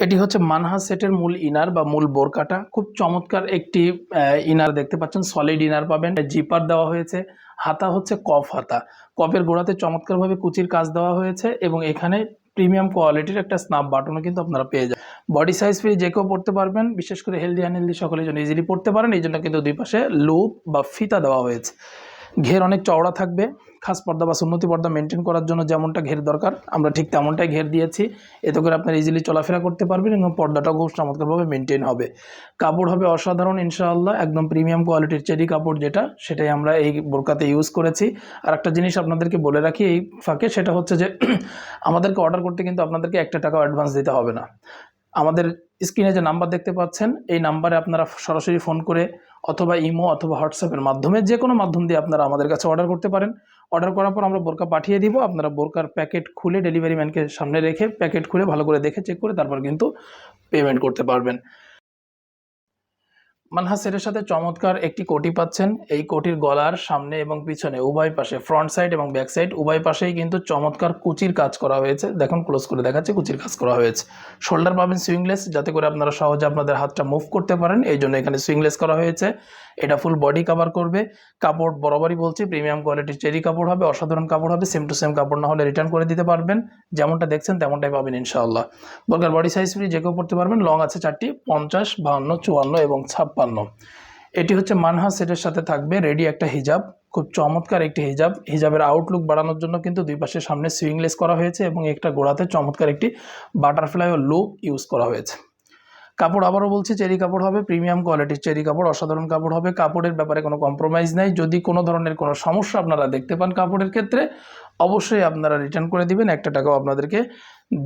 এটি হচ্ছে মানহা সেটের মূল ইনার বা মূল বোরকাটা। খুব চমৎকার একটি ইনার দেখতে পাচ্ছেন। সলিড ইনার পাবেন। জিপার দেওয়া হয়েছে। হাতা হচ্ছে কফ হাতা। কপের গোড়াতে চমৎকারভাবে কুচির কাজ দেওয়া হয়েছে এবং এখানে প্রিমিয়াম কোয়ালিটির একটা স্নাপ বাটনও কিন্তু আপনারা পেয়ে যাবেন। বডি সাইজ ফ্রি যে কেউ পড়তে পারবেন। বিশেষ করে হেলদি আনহেলদি সকলের জন্য ইজিলি পড়তে পারেন। এই জন্য কিন্তু দুই পাশে লুপ বা ফিতা দেওয়া হয়েছে। ঘের অনেক চওড়া থাকবে, খাস পর্দা বা সুন্নতি পর্দা মেনটেন করার জন্য যেমনটা ঘের দরকার, আমরা ঠিক তেমনটাই ঘের দিয়েছি। এতে করে আপনার ইজিলি চলাফেরা করতে পারবেন এবং পর্দাটাও খুব চমৎকারভাবে মেনটেন হবে। কাপড় হবে অসাধারণ ইনশাআল্লাহ, একদম প্রিমিয়াম কোয়ালিটির চেরি কাপড় যেটা, সেটাই আমরা এই বোরকাতে ইউজ করেছি। আর একটা জিনিস আপনাদেরকে বলে রাখি এই ফাঁকে, সেটা হচ্ছে যে আমাদেরকে অর্ডার করতে কিন্তু আপনাদেরকে একটা টাকা অ্যাডভান্স দিতে হবে না। আমাদের স্ক্রিনে যে নাম্বার দেখতে পাচ্ছেন, এই নাম্বারে আপনারা সরাসরি ফোন করে অথবা ইমো অথবা হোয়াটসঅ্যাপের মাধ্যমে যে কোনো মাধ্যম দিয়ে আপনারা আমাদের কাছে অর্ডার করতে পারেন। অর্ডার করার পর আমরা বোরকা পাঠিয়ে দিব। আপনারা বোরকার প্যাকেট খুলে ডেলিভারি ম্যানকে সামনে রেখে প্যাকেট খুলে ভালো করে দেখে চেক করে তারপর কিন্তু পেমেন্ট করতে পারবেন। মানহা সেটের সাথে চমৎকার একটি কোটি পাচ্ছেন। এই কোটির গলার সামনে এবং পিছনে উভয় পাশে ফ্রন্ট সাইড এবং ব্যাক সাইড উভয় পাশেই কিন্তু চমৎকার কুচির কাজ করা হয়েছে। দেখুন ক্লোজ করে দেখাচ্ছে, কুচির কাজ করা হয়েছে। শোল্ডার পাবেন সুইংলেস যাতে করে আপনারা সহজে আপনাদের হাতটা মুভ করতে পারেন। এই জন্য এখানে সুইংলেস করা হয়েছে। এটা ফুল বডি কভার করবে। কাপড় বরাবরই বলছি প্রিমিয়াম কোয়ালিটির চেরি কাপড় হবে, অসাধারণ কাপড় হবে সেম টু সেম কাপড় না হলে রিটার্ন করে দিতে পারবেন। যেমনটা দেখছেন, তেমনটাই পাবেন ইনশাআল্লাহ। বর্গার বডি সাইজ ফ্রি যে কেউ পড়তে পারবেন। লং আছে চারটি, পঞ্চাশ, বাহান্ন, চুয়ান্ন এবং ছাপ্পান্ন। এটি হচ্ছে মানহা সেটের সাথে থাকবে রেডি একটা হিজাব, খুব চমৎকার একটি হিজাব। হিজাবের আউটলুক বাড়ানোর জন্য কিন্তু দুই পাশে সামনে সুইংলেস করা হয়েছে এবং একটা গোড়াতে চমৎকার একটি বাটারফ্লাই ও লুপ ইউজ করা হয়েছে। কাপড় আবারও বলছি, চেরি কাপড় হবে প্রিমিয়াম কোয়ালিটির চেরি কাপড়, অসাধারণ কাপড় হবে। কাপড়ের ব্যাপারে কোনো কম্প্রোমাইজ নাই। যদি কোনো ধরনের কোনো সমস্যা আপনারা দেখতে পান কাপড়ের ক্ষেত্রে, অবশ্যই আপনারা রিটার্ন করে দিবেন। একটা টাকাও আপনাদেরকে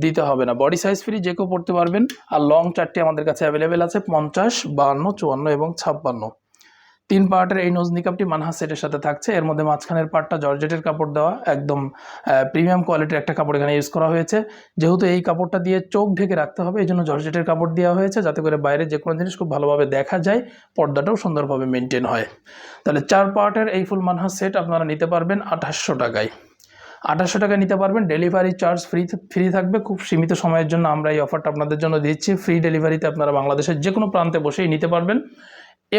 দিতে হবে না। বডি সাইজ ফ্রি যে কেউ পড়তে পারবেন। আর লং চারটি আমাদের কাছে অ্যাভেলেবেল আছে, পঞ্চাশ, বাহান্ন, চুয়ান্ন এবং ছাপ্পান্ন। তিন পার্টের এই নোজ নিকাপটি মানহা সেটের সাথে থাকছে। এর মধ্যে মাঝখানের পার্টটা জর্জেটের কাপড় দেওয়া, একদম প্রিমিয়াম কোয়ালিটির একটা কাপড় এখানে ইউজ করা হয়েছে। যেহেতু এই কাপড়টা দিয়ে চোখ ঢেকে রাখতে হবে, এই জন্য জর্জেটের কাপড় দেওয়া হয়েছে যাতে করে বাইরে যে কোনো জিনিস খুব ভালোভাবে দেখা যায়, পর্দাটাও সুন্দরভাবে মেনটেন হয়। তাহলে চার পার্টের এই ফুল মানহা সেট আপনারা নিতে পারবেন আঠাশশো টাকায়। আঠাশশো টাকা নিতে পারবেন ডেলিভারি চার্জ ফ্রি ফ্রি থাকবে। খুব সীমিত সময়ের জন্য আমরা এই অফারটা আপনাদের জন্য দিচ্ছি। ফ্রি ডেলিভারিতে আপনারা বাংলাদেশের যে কোনো প্রান্তে বসেই নিতে পারবেন।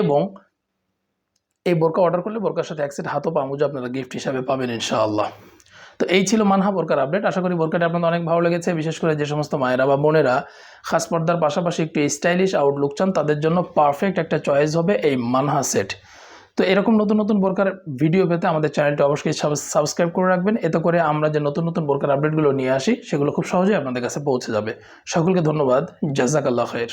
এবং এই বোরকা অর্ডার করলে বোরকার সাথে এক সেট হাতও পামুজা আপনারা গিফট হিসাবে পাবেন ইনশাআল্লাহ। তো এই ছিল মানহা বোরকার আপডেট আশা করি বোরকাটা আপনাদের অনেক ভালো লেগেছে। বিশেষ করে যে সমস্ত মায়েরা বা বোনেরা খাস পর্দার পাশাপাশি একটু স্টাইলিশ আউটলুক চান, তাদের জন্য পারফেক্ট একটা চয়েস হবে এই মানহা সেট তো এরকম নতুন নতুন বোরকার ভিডিও পেতে আমাদের চ্যানেলটি অবশ্যই সাবস্ক্রাইব করে রাখবেন। এতে করে আমরা যে নতুন নতুন বোরকার আপডেটগুলো নিয়ে আসি, সেগুলো খুব সহজেই আপনাদের কাছে পৌঁছে যাবে। সকলকে ধন্যবাদ। জাজাকাল্লাহ খের